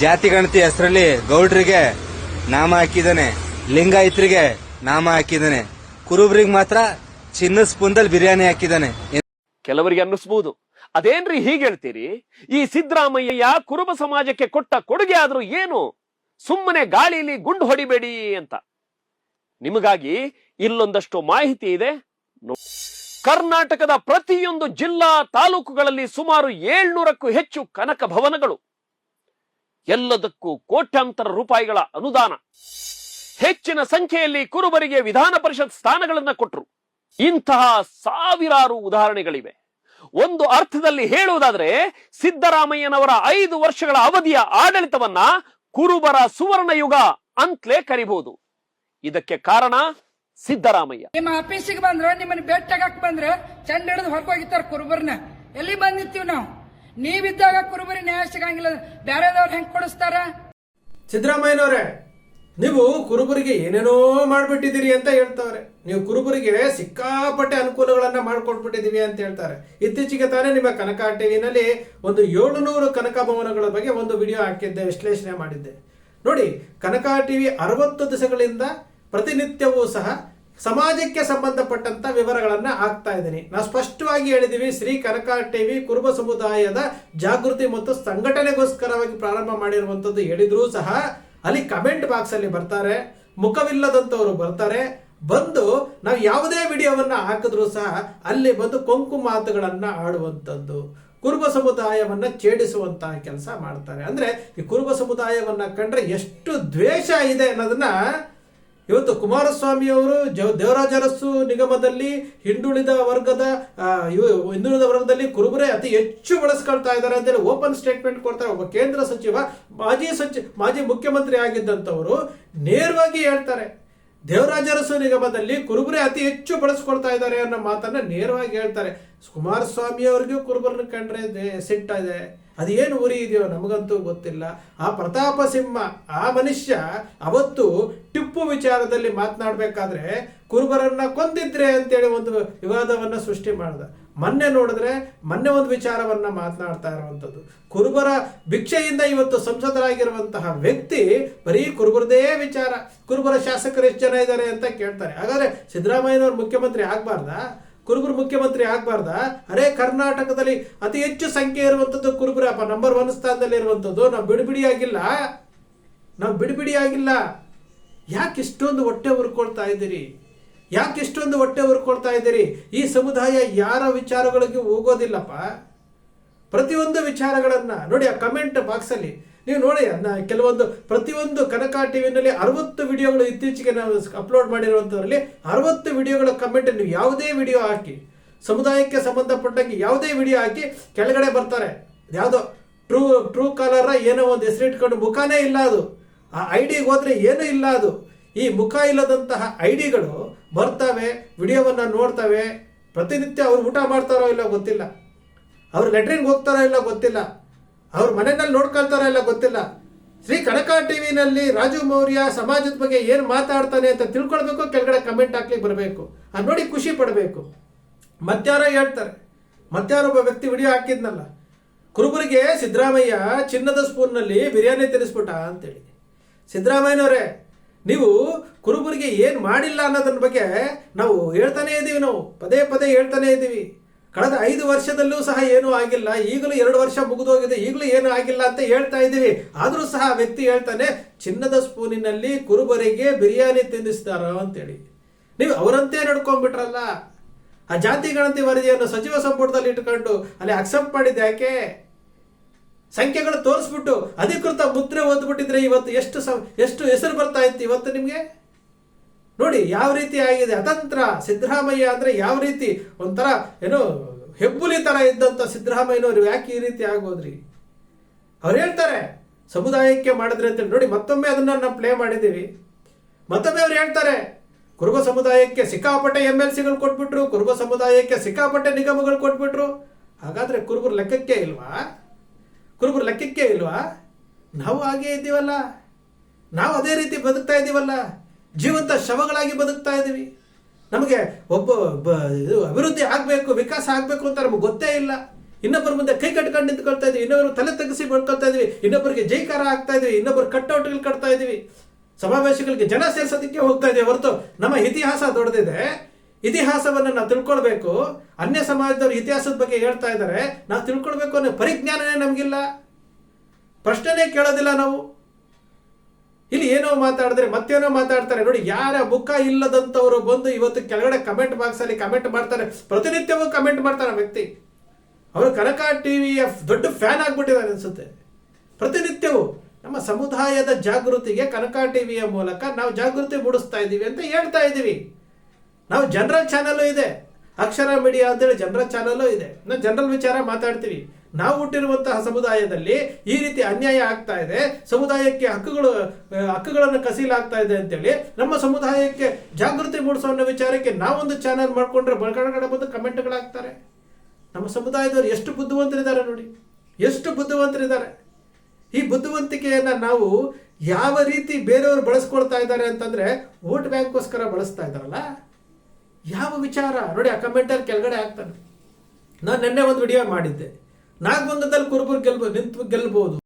ಜಾತಿ ಗಣತಿ ಹೆಸರಲ್ಲಿ ಗೌಡ್ರಿಗೆ ನಾಮ ಹಾಕಿದ್ದಾನೆ, ಲಿಂಗಾಯತ್ರಿಗೆ ನಾಮ ಹಾಕಿದ್ದಾನೆ. ಕುರುಬ್ರಿಗೆ ಮಾತ್ರ ಚಿನ್ನ ಸ್ಪೂನ್ದಲ್ಲಿ ಬಿರಿಯಾನಿ ಹಾಕಿದ್ದಾನೆ. ಕೆಲವರಿಗೆ ಅನ್ನಿಸ್ಬೋದು. ಅದೇನ್ರಿ ಹೀಗೆ ಹೇಳ್ತೀರಿ? ಈ ಸಿದ್ದರಾಮಯ್ಯ ಕುರುಬ ಸಮಾಜಕ್ಕೆ ಕೊಟ್ಟ ಕೊಡುಗೆ ಆದ್ರೂ ಏನು? ಸುಮ್ಮನೆ ಗಾಳಿಲಿ ಗುಂಡು ಹೊಡಿಬೇಡಿ ಅಂತ. ನಿಮಗಾಗಿ ಇಲ್ಲೊಂದಷ್ಟು ಮಾಹಿತಿ ಇದೆ. ಕರ್ನಾಟಕದ ಪ್ರತಿಯೊಂದು ಜಿಲ್ಲಾ ತಾಲೂಕುಗಳಲ್ಲಿ ಸುಮಾರು ಏಳ್ನೂರಕ್ಕೂ ಹೆಚ್ಚು ಕನಕ ಭವನಗಳು. ಎಲ್ಲದಕ್ಕೂ ಕೋಟ್ಯಾಂತರ ರೂಪಾಯಿಗಳ ಅನುದಾನ. ಹೆಚ್ಚಿನ ಸಂಖ್ಯೆಯಲ್ಲಿ ಕುರುಬರಿಗೆ ವಿಧಾನ ಪರಿಷತ್ ಸ್ಥಾನಗಳನ್ನು ಕೊಟ್ಟರು ಇಂತಹ ಸಾವಿರಾರು ಉದಾಹರಣೆಗಳಿವೆ. ಒಂದು ಅರ್ಥದಲ್ಲಿ ಹೇಳುವುದಾದ್ರೆ, ಸಿದ್ದರಾಮಯ್ಯನವರ ಐದು ವರ್ಷಗಳ ಅವಧಿಯ ಆಡಳಿತವನ್ನ ಕುರುಬರ ಸುವರ್ಣ ಯುಗ ಅಂತಲೇ ಕರಿಬಹುದು. ಇದಕ್ಕೆ ಕಾರಣ ಸಿದ್ದರಾಮಯ್ಯ. ನಿಮ್ಮ ಆಫೀಸಿಗೆ ಬಂದ್ರೆ, ನಿಮ್ಮನ್ನ ಭೇಟಿಯಾಗಕ್ ಬಂದ್ರೆ, ಚಂಡ ಹಿಡಿದು ಹೊರಗೋಗಿತ್ತಾರ ಕುರುಬರ್ನ ಎಲ್ಲಿ ಬಂದಿರ್ತೀವಿ ನಾವು? ನೀವಿದ್ದಾಗ ಕುರುಬರಿ ನ್ಯಾಯ ಸಿಗಂಗಿಲ್ಲ. ಬೇರೆದವ್ರು ಹೆಂಗ್ ಕೊಡಿಸ್ತಾರ? ಸಿದ್ದರಾಮಯ್ಯನವರೇ, ನೀವು ಕುರುಬರಿಗೆ ಏನೇನೋ ಮಾಡ್ಬಿಟ್ಟಿದ್ದೀರಿ ಅಂತ ಹೇಳ್ತಾವ್ರೆ ನೀವು ಕುರುಬರಿಗೆ ಸಿಕ್ಕಾಪಟ್ಟೆ ಅನುಕೂಲಗಳನ್ನ ಮಾಡ್ಕೊಟ್ಬಿಟ್ಟಿದೀವಿ ಅಂತ ಹೇಳ್ತಾರೆ. ಇತ್ತೀಚೆಗೆ ತಾನೇ ನಿಮ್ಮ ಕನಕ ಟಿವಿನಲ್ಲಿ ಒಂದು ಏಳುನೂರು ಕನಕ ಭವನಗಳ ಬಗ್ಗೆ ಒಂದು ವಿಡಿಯೋ ಹಾಕಿದ್ದೆ, ವಿಶ್ಲೇಷಣೆ ಮಾಡಿದ್ದೆ. ನೋಡಿ, ಕನಕ ಟಿವಿ ಅರವತ್ತು ದಿವಸಗಳಿಂದ ಪ್ರತಿನಿತ್ಯವೂ ಸಹ ಸಮಾಜಕ್ಕೆ ಸಂಬಂಧಪಟ್ಟಂತ ವಿವರಗಳನ್ನು ಹಾಕ್ತಾ ಇದ್ದೀನಿ. ನಾವು ಸ್ಪಷ್ಟವಾಗಿ ಹೇಳಿದೀವಿ, ಶ್ರೀ ಕನಕ ಟಿವಿ, ಕುರುಬ ಸಮುದಾಯದ ಜಾಗೃತಿ ಮತ್ತು ಸಂಘಟನೆಗೋಸ್ಕರವಾಗಿ ಪ್ರಾರಂಭ ಮಾಡಿರುವಂಥದ್ದು ಹೇಳಿದ್ರೂ ಸಹ ಅಲ್ಲಿ ಕಮೆಂಟ್ ಬಾಕ್ಸ್ ಅಲ್ಲಿ ಬರ್ತಾರೆ. ಮುಖವಿಲ್ಲದಂಥವರು ಬರ್ತಾರೆ. ಬಂದು ನಾವು ಯಾವುದೇ ವಿಡಿಯೋವನ್ನ ಹಾಕಿದ್ರು ಸಹ ಅಲ್ಲಿ ಬಂದು ಕೊಂಕು ಮಾತುಗಳನ್ನು ಆಡುವಂಥದ್ದು. ಕುರುಬ ಸಮುದಾಯವನ್ನ ಛೇಡಿಸುವಂತಹ ಕೆಲಸ ಮಾಡ್ತಾರೆ. ಅಂದ್ರೆ ಈ ಕುರುಬ ಸಮುದಾಯವನ್ನ ಕಂಡ್ರೆ ಎಷ್ಟು ದ್ವೇಷ ಇದೆ ಅನ್ನೋದನ್ನ ಇವತ್ತು ಕುಮಾರಸ್ವಾಮಿ ಅವರು ದೇವರಾಜ ಅರಸು ನಿಗಮದಲ್ಲಿ ಹಿಂದುಳಿದ ವರ್ಗದ ಹಿಂದುಳಿದ ವರ್ಗದಲ್ಲಿ ಕುರುಬರೇ ಅತಿ ಹೆಚ್ಚು ಬಳಸ್ಕೊಳ್ತಾ ಇದ್ದಾರೆ ಅಂತೇಳಿ ಓಪನ್ ಸ್ಟೇಟ್ಮೆಂಟ್ ಕೊಡ್ತಾರೆ. ಒಬ್ಬ ಕೇಂದ್ರ ಸಚಿವ, ಮಾಜಿ ಸಚಿವ ಮಾಜಿ ಮುಖ್ಯಮಂತ್ರಿ ಆಗಿದ್ದಂಥವರು ನೇರವಾಗಿ ಹೇಳ್ತಾರೆ. ದೇವರಾಜ ನಿಗಮದಲ್ಲಿ ಕುರುಬರೇ ಅತಿ ಹೆಚ್ಚು ಬಳಸ್ಕೊಳ್ತಾ ಇದ್ದಾರೆ ಅನ್ನೋ ಮಾತನ್ನ ನೇರವಾಗಿ ಹೇಳ್ತಾರೆ. ಕುಮಾರಸ್ವಾಮಿ ಅವ್ರಿಗೂ ಕುರುಬರನ್ನ ಕಂಡ್ರೆ ಇದೆ. ಅದೇನು ಉರಿ ಇದೆಯೋ ನಮಗಂತೂ ಗೊತ್ತಿಲ್ಲ. ಆ ಪ್ರತಾಪ ಸಿಂಹ, ಆ ಮನುಷ್ಯ ಅವತ್ತು ಟಿಪ್ಪು ವಿಚಾರದಲ್ಲಿ ಮಾತನಾಡಬೇಕಾದ್ರೆ ಕುರುಬರನ್ನ ಕೊಂದಿದ್ರೆ ಅಂತೇಳಿ ಒಂದು ವಿವಾದವನ್ನ ಸೃಷ್ಟಿ ಮಾಡಿದ. ಮೊನ್ನೆ ನೋಡಿದ್ರೆ ಮೊನ್ನೆ ಒಂದು ವಿಚಾರವನ್ನ ಮಾತನಾಡ್ತಾ ಇರುವಂಥದ್ದು. ಕುರುಬರ ಭಿಕ್ಷೆಯಿಂದ ಇವತ್ತು ಸಂಸದರಾಗಿರುವಂತಹ ವ್ಯಕ್ತಿ ಬರೀ ಕುರುಬರದೇ ವಿಚಾರ. ಕುರುಬರ ಶಾಸಕರು ಎಷ್ಟು ಜನ ಇದ್ದಾರೆ ಅಂತ ಕೇಳ್ತಾರೆ. ಹಾಗಾದ್ರೆ ಸಿದ್ದರಾಮಯ್ಯನವರು ಮುಖ್ಯಮಂತ್ರಿ ಆಗ್ಬಾರ್ದಾ? ಕುರುಬರು ಮುಖ್ಯಮಂತ್ರಿ ಆಗಬಾರ್ದ? ಅರೆ ಕರ್ನಾಟಕದಲ್ಲಿ ಅತಿ ಹೆಚ್ಚು ಸಂಖ್ಯೆ ಇರುವಂಥದ್ದು ಕುರುಬರಪ್ಪ ನಂಬರ್ ಒನ್ ಸ್ಥಾನದಲ್ಲಿ ಇರುವಂಥದ್ದು ನಾವು ಬಿಡಿಬಿಡಿ ಆಗಿಲ್ಲ ನಾವು ಬಿಡಿಬಿಡಿ ಆಗಿಲ್ಲ ಯಾಕೆ ಇಷ್ಟೊಂದು ಹೊಟ್ಟೆ ಹುರ್ಕೊಳ್ತಾ ಇದ್ದೀರಿ? ಯಾಕೆ ಇಷ್ಟೊಂದು ಹೊಟ್ಟೆ ಹುರ್ಕೊಳ್ತಾ ಇದ್ದೀರಿ? ಈ ಸಮುದಾಯ ಯಾರ ವಿಚಾರಗಳಿಗೆ ಹೋಗೋದಿಲ್ಲಪ್ಪ. ಪ್ರತಿಯೊಂದು ವಿಚಾರಗಳನ್ನು ನೋಡಿ ಆ ಕಮೆಂಟ್ ಬಾಕ್ಸ್ ಅಲ್ಲಿ ನೀವು ನೋಡಿ ಕೆಲವೊಂದು, ಪ್ರತಿಯೊಂದು ಕನಕ ಟಿವಿನಲ್ಲಿ ಅರವತ್ತು ವಿಡಿಯೋಗಳು ಇತ್ತೀಚೆಗೆ ನಾವು ಅಪ್ಲೋಡ್ ಮಾಡಿರುವಂಥದ್ರಲ್ಲಿ ಅರವತ್ತು ವಿಡಿಯೋಗಳ ಕಮೆಂಟ್ ನೀವು ಯಾವುದೇ ವಿಡಿಯೋ ಹಾಕಿ, ಸಮುದಾಯಕ್ಕೆ ಸಂಬಂಧಪಟ್ಟಂಗೆ ಯಾವುದೇ ವಿಡಿಯೋ ಹಾಕಿ ಕೆಳಗಡೆ ಬರ್ತಾರೆ. ಯಾವುದೋ ಟ್ರೂ ಟ್ರೂ ಕಾಲರ ಏನೋ ಒಂದು ಹೆಸರಿಟ್ಕೊಂಡು ಮುಖಾನೇ ಇಲ್ಲ ಅದು. ಆ ಐ ಡಿಗೆ ಹೋದರೆ ಏನೂ ಇಲ್ಲ ಅದು. ಈ ಮುಖ ಇಲ್ಲದಂತಹ ಐ ಡಿಗಳು ಬರ್ತವೆ, ವಿಡಿಯೋವನ್ನು ನೋಡ್ತವೆ, ಪ್ರತಿನಿತ್ಯ ಅವ್ರು ಊಟ ಮಾಡ್ತಾರೋ ಇಲ್ಲ ಗೊತ್ತಿಲ್ಲ. ಅವ್ರು ಲೆಟ್ರಿನ್ಗೆ ಹೋಗ್ತಾರೋ ಇಲ್ಲ ಗೊತ್ತಿಲ್ಲ. ಅವ್ರ ಮನೆಯಲ್ಲಿ ನೋಡ್ಕೊಳ್ತಾರ ಇಲ್ಲ ಗೊತ್ತಿಲ್ಲ. ಶ್ರೀ ಕನಕ ಟಿವಿನಲ್ಲಿ ರಾಜು ಮೌರ್ಯ ಸಮಾಜದ ಬಗ್ಗೆ ಏನು ಮಾತಾಡ್ತಾನೆ ಅಂತ ತಿಳ್ಕೊಳ್ಬೇಕು, ಕೆಳಗಡೆ ಕಮೆಂಟ್ ಹಾಕ್ಲಿಕ್ಕೆ ಬರಬೇಕು. ಅದು ನೋಡಿ ಖುಷಿ ಪಡಬೇಕು. ಮತ್ತಾರೋ ಹೇಳ್ತಾರೆ. ಮತ್ಯಾರ ಒಬ್ಬ ವ್ಯಕ್ತಿ ವಿಡಿಯೋ ಹಾಕಿದ್ನಲ್ಲ. ಕುರುಬರಿಗೆ ಸಿದ್ದರಾಮಯ್ಯ ಚಿನ್ನದ ಸ್ಪೂನ್ನಲ್ಲಿ ಬಿರಿಯಾನಿ ತಿನ್ನಿಸ್ಬಿಟ್ಟ ಅಂತೇಳಿ. ಸಿದ್ದರಾಮಯ್ಯನವರೇ, ನೀವು ಕುರುಬರಿಗೆ ಏನು ಮಾಡಿಲ್ಲ ಅನ್ನೋದ್ರ ಬಗ್ಗೆ ನಾವು ಹೇಳ್ತಾನೆ ಇದ್ದೀವಿ ನಾವು. ಪದೇ ಪದೇ ಹೇಳ್ತಾನೆ ಇದ್ದೀವಿ ಕಳೆದ ಐದು ವರ್ಷದಲ್ಲೂ ಸಹ ಏನೂ ಆಗಿಲ್ಲ. ಈಗಲೂ ಎರಡು ವರ್ಷ ಮುಗಿದೋಗಿದೆ. ಈಗಲೂ ಏನೂ ಆಗಿಲ್ಲ ಅಂತ ಹೇಳ್ತಾ ಇದ್ದೀವಿ. ಆದರೂ ಸಹ ಆ ವ್ಯಕ್ತಿ ಹೇಳ್ತಾನೆ, ಚಿನ್ನದ ಸ್ಪೂನಿನಲ್ಲಿ ಕುರುಬರಿಗೆ ಬಿರಿಯಾನಿ ತಿನ್ನಿಸ್ತಾರ ಅಂತೇಳಿ. ನೀವು ಅವರಂತೆ ನಡ್ಕೊಂಡ್ಬಿಟ್ರಲ್ಲ. ಆ ಜಾತಿ ಗಣತಿ ವರದಿಯನ್ನು ಸಚಿವ ಸಂಪುಟದಲ್ಲಿ ಇಟ್ಕೊಂಡು ಅಲ್ಲಿ ಅಕ್ಸೆಪ್ಟ್ ಮಾಡಿದ್ದೆ ಯಾಕೆ? ಸಂಖ್ಯೆಗಳು ತೋರಿಸ್ಬಿಟ್ಟು ಅಧಿಕೃತ ಮುದ್ರೆ ಓದ್ಬಿಟ್ಟಿದ್ರೆ ಇವತ್ತು ಎಷ್ಟು ಎಷ್ಟು ಹೆಸರು ಬರ್ತಾ ಇತ್ತು ಇವತ್ತು ನಿಮಗೆ? ನೋಡಿ ಯಾವ ರೀತಿ ಆಗಿದೆ? ಅತಂತ್ರ. ಸಿದ್ದರಾಮಯ್ಯ ಅಂದ್ರೆ ಯಾವ ರೀತಿ? ಒಂಥರ ಏನು ಹೆಬ್ಬುಲಿ ತರ ಇದ್ದಂತ ಸಿದ್ದರಾಮಯ್ಯನವ್ರು ಯಾಕೆ ಈ ರೀತಿ ಆಗೋದ್ರಿ? ಅವ್ರು ಹೇಳ್ತಾರೆ, ಸಮುದಾಯಕ್ಕೆ ಮಾಡಿದ್ರೆ ಅಂತೇಳಿ. ನೋಡಿ, ಮತ್ತೊಮ್ಮೆ ಅದನ್ನ ನಾವು ಪ್ಲೇ ಮಾಡಿದ್ದೀವಿ. ಮತ್ತೊಮ್ಮೆ ಅವ್ರು ಹೇಳ್ತಾರೆ, ಕುರುಬ ಸಮುದಾಯಕ್ಕೆ ಸಿಕ್ಕಾಪಟ್ಟೆ ಎಂ ಎಲ್ ಸಿಗಳು ಕೊಟ್ಬಿಟ್ರು, ಕುರುಬ ಸಮುದಾಯಕ್ಕೆ ಸಿಕ್ಕಾಪಟ್ಟೆ ನಿಗಮಗಳು ಕೊಟ್ಬಿಟ್ರು. ಹಾಗಾದ್ರೆ ಕುರುಬರು ಲೆಕ್ಕಕ್ಕೆ ಇಲ್ವಾ? ಕುರುಬರು ಲೆಕ್ಕಕ್ಕೆ ಇಲ್ವಾ? ನಾವು ಹಾಗೆ ಇದ್ದೀವಲ್ಲ. ನಾವು ಅದೇ ರೀತಿ ಬದುಕ್ತಾ ಇದ್ದೀವಲ್ಲ. ಜೀವಂತ ಶವಗಳಾಗಿ ಬದುಕ್ತಾ ಇದ್ದೀವಿ. ನಮಗೆ ಒಬ್ಬ ಇದು ಅಭಿವೃದ್ಧಿ ಆಗಬೇಕು, ವಿಕಾಸ ಆಗಬೇಕು ಅಂತ ನಮಗೆ ಗೊತ್ತೇ ಇಲ್ಲ. ಇನ್ನೊಬ್ಬರ ಮುಂದೆ ಕೈ ಕಟ್ಕೊಂಡು ನಿಂತ್ಕೊಳ್ತಾ ಇದ್ದೀವಿ. ಇನ್ನೊಬ್ಬರು ತಲೆ ತಗ್ಗಿಸಿ ಬಡ್ಕೊಳ್ತಾ ಇದ್ವಿ ಇನ್ನೊಬ್ಬರಿಗೆ ಜೈಕಾರ ಆಗ್ತಾ ಇದ್ವಿ ಇನ್ನೊಬ್ಬರು ಕಟ್ಔಟ್ಗಳು ಕಟ್ತಾ ಇದ್ವಿ ಸಮಾವೇಶಗಳಿಗೆ ಜನ ಸೇರಿಸೋದಕ್ಕೆ ಹೋಗ್ತಾ ಇದೆ ಹೊರತು ನಮ್ಮ ಇತಿಹಾಸ ದೊಡ್ಡದಿದೆ. ಇತಿಹಾಸವನ್ನು ನಾವು ತಿಳ್ಕೊಳ್ಬೇಕು. ಅನ್ಯ ಸಮಾಜದವರು ಇತಿಹಾಸದ ಬಗ್ಗೆ ಹೇಳ್ತಾ ಇದ್ದಾರೆ. ನಾವು ತಿಳ್ಕೊಳ್ಬೇಕು ಅನ್ನೋ ಪರಿಜ್ಞಾನನೇ ನಮಗಿಲ್ಲ. ಪ್ರಶ್ನೆನೇ ಕೇಳೋದಿಲ್ಲ ನಾವು. ಇಲ್ಲಿ ಏನೋ ಮಾತಾಡಿದ್ರೆ, ಮತ್ತೇನೋ ಮಾತಾಡ್ತಾರೆ. ನೋಡಿ, ಯಾರ ಮುಖ ಇಲ್ಲದಂತವರು ಬಂದು ಇವತ್ತು ಕೆಳಗಡೆ ಕಮೆಂಟ್ ಬಾಕ್ಸ್ ಅಲ್ಲಿ ಕಮೆಂಟ್ ಮಾಡ್ತಾರೆ. ಪ್ರತಿನಿತ್ಯವೂ ಕಮೆಂಟ್ ಮಾಡ್ತಾರೆ ವ್ಯಕ್ತಿ. ಅವರು ಕನಕ ಟಿವಿಯ ದೊಡ್ಡ ಫ್ಯಾನ್ ಆಗ್ಬಿಟ್ಟಿದ್ದಾರೆ ಅನ್ಸುತ್ತೆ. ಪ್ರತಿನಿತ್ಯವೂ ನಮ್ಮ ಸಮುದಾಯದ ಜಾಗೃತಿಗೆ ಕನಕ ಟಿವಿಯ ಮೂಲಕ ನಾವು ಜಾಗೃತಿ ಮೂಡಿಸ್ತಾ ಇದ್ದೀವಿ ಅಂತ ಹೇಳ್ತಾ ಇದ್ದೀವಿ. ನಾವು ಜನರಲ್ ಚಾನಲ್ ಇದೆ. ಅಕ್ಷರ ಮೀಡಿಯಾ ಅಂತೇಳಿ ಜನರಲ್ ಚಾನಲ್ಲೂ ಇದೆ. ನಾವು ಜನರಲ್ ವಿಚಾರ ಮಾತಾಡ್ತೀವಿ. ನಾವು ಹುಟ್ಟಿರುವಂತಹ ಸಮುದಾಯದಲ್ಲಿ ಈ ರೀತಿ ಅನ್ಯಾಯ ಆಗ್ತಾ ಇದೆ. ಸಮುದಾಯಕ್ಕೆ ಹಕ್ಕುಗಳು ಹಕ್ಕುಗಳನ್ನು ಕಸೀಲಾಗ್ತಾ ಇದೆ ಅಂತೇಳಿ ನಮ್ಮ ಸಮುದಾಯಕ್ಕೆ ಜಾಗೃತಿ ಮೂಡಿಸೋ ಅನ್ನೋ ವಿಚಾರಕ್ಕೆ ನಾವೊಂದು ಚಾನಲ್ ಮಾಡಿಕೊಂಡ್ರೆ ಬಳಗಡೆ ಬಂದು ಕಮೆಂಟ್ಗಳಾಗ್ತಾರೆ. ನಮ್ಮ ಸಮುದಾಯದವರು ಎಷ್ಟು ಬುದ್ಧಿವಂತರಿದ್ದಾರೆ ನೋಡಿ. ಎಷ್ಟು ಬುದ್ಧಿವಂತರಿದ್ದಾರೆ. ಈ ಬುದ್ಧಿವಂತಿಕೆಯನ್ನ ನಾವು ಯಾವ ರೀತಿ ಬೇರೆಯವರು ಬಳಸ್ಕೊಳ್ತಾ ಇದ್ದಾರೆ ಅಂತಂದ್ರೆ ವೋಟ್ ಬ್ಯಾಂಕ್ಗೋಸ್ಕರ ಬಳಸ್ತಾ ಇದ್ದಾರಲ್ಲ? ಯಾವ ವಿಚಾರ? ನೋಡಿ, ಆ ಕಮೆಂಟಲ್ಲಿ ಕೆಳಗಡೆ ಆಗ್ತಾನೆ. ನಾನು ನಿನ್ನೆ ಒಂದು ವಿಡಿಯೋ ಮಾಡಿದ್ದೆ. ನಾಗಬಂಧದಲ್ಲಿ ಕುರುಬರು ಗೆಲ್ಬೋದು ನಿಂತು ಗೆಲ್ಬಹುದು